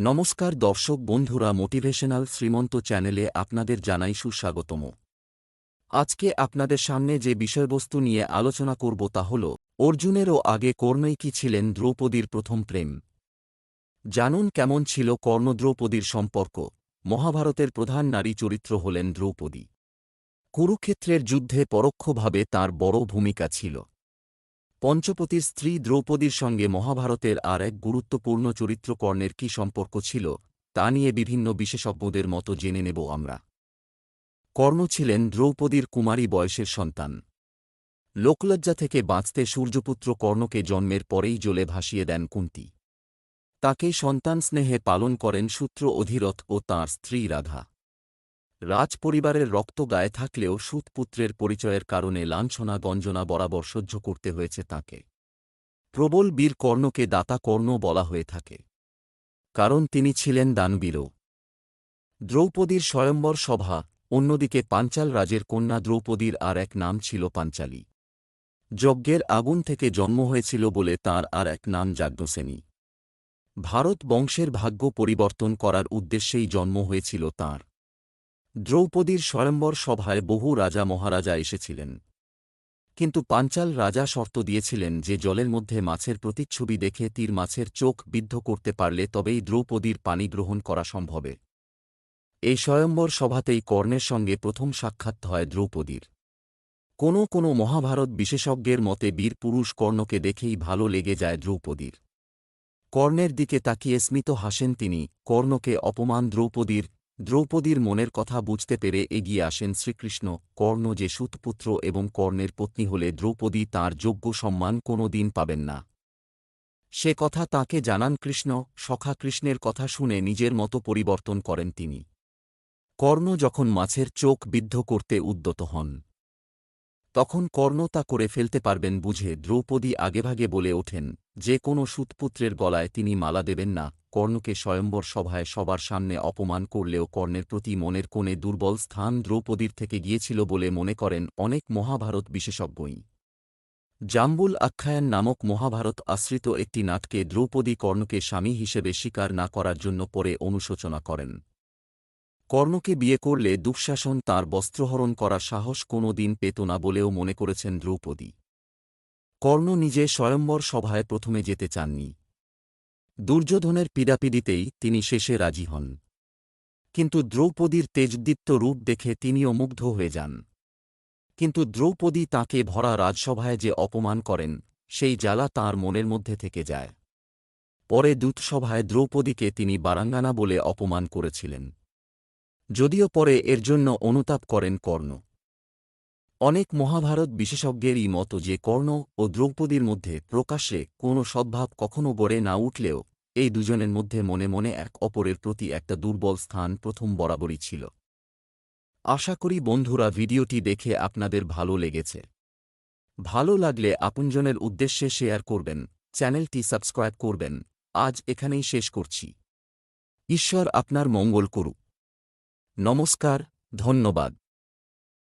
নমস্কার দর্শক বন্ধুরা মোটিভেশনাল শ্রীমন্ত চ্যানেলে আপনাদের জানাই সুস্বাগতম। আজকে আপনাদের সামনে যে বিষয়বস্তু নিয়ে আলোচনা করব তা হল, অর্জুনেরও আগে কর্ণই কি ছিলেন দ্রৌপদীর প্রথম প্রেম। জানুন কেমন ছিল কর্ণ দ্রৌপদীর সম্পর্ক। মহাভারতের প্রধান নারী চরিত্র হলেন দ্রৌপদী। কুরুক্ষেত্রের যুদ্ধে পরোক্ষভাবে তার বড় ভূমিকা ছিল। পঞ্চপতির স্ত্রী দ্রৌপদীর সঙ্গে মহাভারতের আর এক গুরুত্বপূর্ণ চরিত্র কর্ণের কী সম্পর্ক ছিল, তা নিয়ে বিভিন্ন বিশেষজ্ঞদের মতো জেনে নেব আমরা। কর্ণ ছিলেন দ্রৌপদীর কুমারী বয়সের সন্তান। লোকলজ্জা থেকে বাঁচতে সূর্যপুত্র কর্ণকে জন্মের পরেই জলে ভাসিয়ে দেন কুন্তি। তাকে সন্তান স্নেহে পালন করেন সূত্র অধিরথ ও তাঁর স্ত্রী রাধা। রাজপরিবারের রক্ত গায়ে থাকলেও সুতপুত্রের পরিচয়ের কারণে লাঞ্ছনা, গঞ্জনা, বরাবর সহ্য করতে হয়েছে তাকে। প্রবল বীর কর্ণকে দাতা কর্ণ বলা হয়ে থাকে। কারণ তিনি ছিলেন দানবীরও। দ্রৌপদীর স্বয়ম্বর সভা, অন্যদিকে পাঞ্চাল রাজের কন্যা দ্রৌপদীর আর এক নাম ছিল পাঞ্চালী। যজ্ঞের আগুন থেকে জন্ম হয়েছিল বলে তার আর এক নাম যাজ্ঞসেনী ভারত বংশের ভাগ্য পরিবর্তন করার উদ্দেশ্যেই জন্ম হয়েছিল তাঁর। দ্রৌপদীর স্বয়ম্বর সভায় বহু রাজা মহারাজা এসেছিলেন। কিন্তু পাঞ্চাল রাজা শর্ত দিয়েছিলেন যে জলের মধ্যে মাছের প্রতিচ্ছবি দেখে তীর মাছের চোখ বিদ্ধ করতে পারলে তবেই দ্রৌপদীর পানি গ্রহণ করা সম্ভবে এই স্বয়ম্বর সভাতেই কর্ণের সঙ্গে প্রথম সাক্ষাৎ হয় দ্রৌপদীর। কোনো কোনো মহাভারত বিশেষজ্ঞের মতে বীর পুরুষ কর্ণকে দেখেই ভালো লেগে যায় দ্রৌপদীর। কর্ণের দিকে তাকিয়ে স্মিত হাসেন তিনি, কর্ণকে অপমান দ্রৌপদীর দ্রৌপদীর মনের কথা বুঝতে পেরে এগিয়ে আসেন শ্রীকৃষ্ণ, কর্ণ যে সুতপুত্র এবং কর্ণের পত্নী হলে দ্রৌপদী তাঁর যোগ্য সম্মান কোনো দিন পাবেন না। সে কথা তাকে জানান কৃষ্ণ, সখা কৃষ্ণের কথা শুনে নিজের মতো পরিবর্তন করেন তিনি। কর্ণ যখন মাছের চোখ বিদ্ধ করতে উদ্যত হন, তখন কর্ণ তা করে ফেলতে পারবেন বুঝে দ্রৌপদী আগেভাগে বলে ওঠেন, যে কোনো সুতপুত্রের গলায় তিনি মালা দেবেন না কর্ণকে স্বয়ম্বর সভায় সবার সামনে অপমান করলেও কর্ণের প্রতি মনের কোণে দুর্বল স্থান দ্রৌপদীর থেকে গিয়েছিল বলে মনে করেন অনেক মহাভারত বিশেষজ্ঞই। জাম্বুল আখ্যায়ন নামক মহাভারত আশ্রিত একটি নাটকে দ্রৌপদী কর্ণকে স্বামী হিসেবে স্বীকার না করার জন্য পরে অনুশোচনা করেন। কর্ণকে বিয়ে করলে দুঃশাসন তার বস্ত্রহরণ করার সাহস কোনো দিন পেত না বলেও মনে করেছেন দ্রৌপদী। কর্ণ নিজে স্বয়ম্বর সভায় প্রথমে যেতে চাননি। দুর্যোধনের পীড়াপিড়িতেই তিনি শেষে রাজি হন। কিন্তু দ্রৌপদীর তেজদীপ্ত রূপ দেখে তিনিও মুগ্ধ হয়ে যান। কিন্তু দ্রৌপদী তাকে ভরা রাজসভায় যে অপমান করেন, সেই জ্বালা তাঁর মনের মধ্যে থেকে যায়। পরে দূতসভায় দ্রৌপদীকে তিনি বারাঙ্গানা বলে অপমান করেছিলেন। যদিও পরে এর জন্য অনুতাপ করেন কর্ণ। অনেক মহাভারত বিশেষজ্ঞেরই মতো যে কর্ণ ও দ্রৌপদীর মধ্যে প্রকাশ্যে কোনো সদ্ভাব কখনো গড়ে না উঠলেও, এই দুজনের মধ্যে মনে মনে এক অপরের প্রতি একটা দুর্বল স্থান প্রথম বরাবরই ছিল। আশা করি বন্ধুরা ভিডিওটি দেখে আপনাদের ভালো লেগেছে। ভালো লাগলে আপনজনের উদ্দেশ্যে শেয়ার করবেন, চ্যানেলটি সাবস্ক্রাইব করবেন। আজ এখানেই শেষ করছি। ঈশ্বর আপনার মঙ্গল করুক। নমস্কার, ধন্যবাদ।